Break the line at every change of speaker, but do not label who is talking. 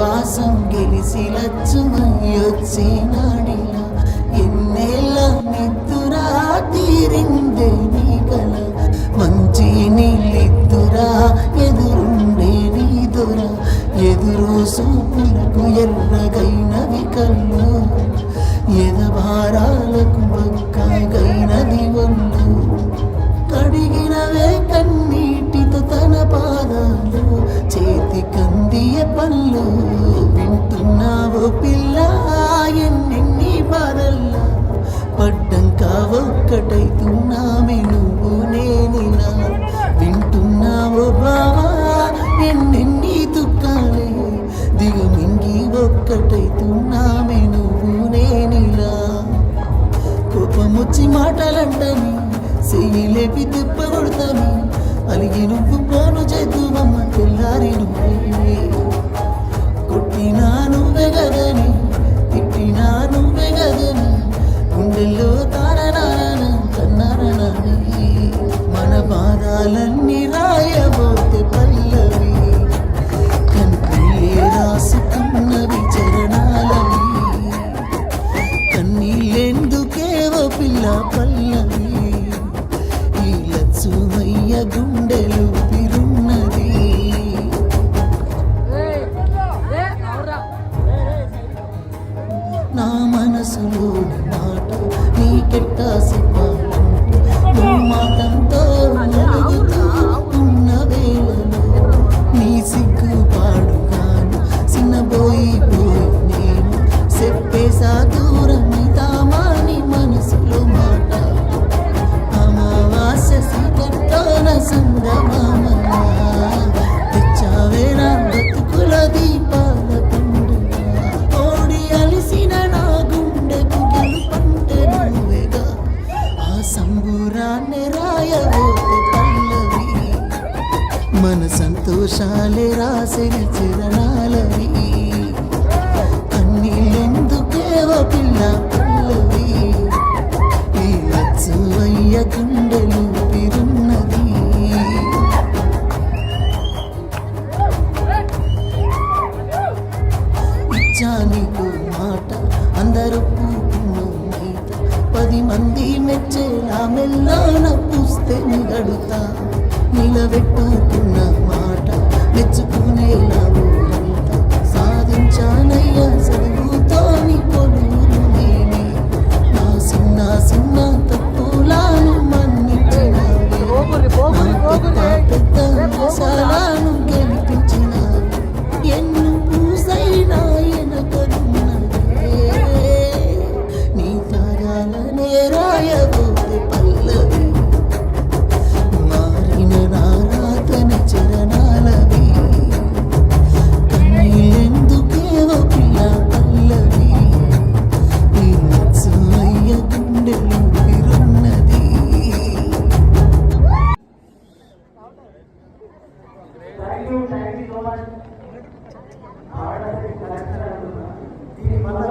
వనవాసం గెలిసి లచ్చుమయ్యొచ్చినాడిలా ఒక్కటైతున్నామే నువ్వు నేనిలా వింటున్నావు బావా ఎన్నెన్ని దుఃఖాలే. దిగుమింగి ఒక్కటైతున్నామే నువ్వు నేనిలా కోపమొచ్చి మాటలంటని చెయ్యి లేపి తిప్ప కొడతాను. అలిగి నువ్వు పోను చేతువమ్మ తెల్లారి నువ్వే. కొట్టినా నువ్వే కదని తిట్టినా నువ్వే కదని గుండెల్లో పిల్ల పల్లవి ఈ లచ్చుమయ్య గుండెలు పిరున్నది నా మనసులోని మాట నీకెట్టా చెప్పాలంటే దోషాలే రాసిన చిరణాలవి. కన్నీళ్ళెందుకేవ పిల్ల పల్లవి? ఈ లచ్చువయ్య గుండెలు పిరున్నది ఇచ్చా నీకు మాట అందరూ పూకున్నీత పది మంది మెచ్చేలా మెల్లాన పూస్తే నిగడుతా. నిలబెట్టుకున్న
దీని మళ్ళీ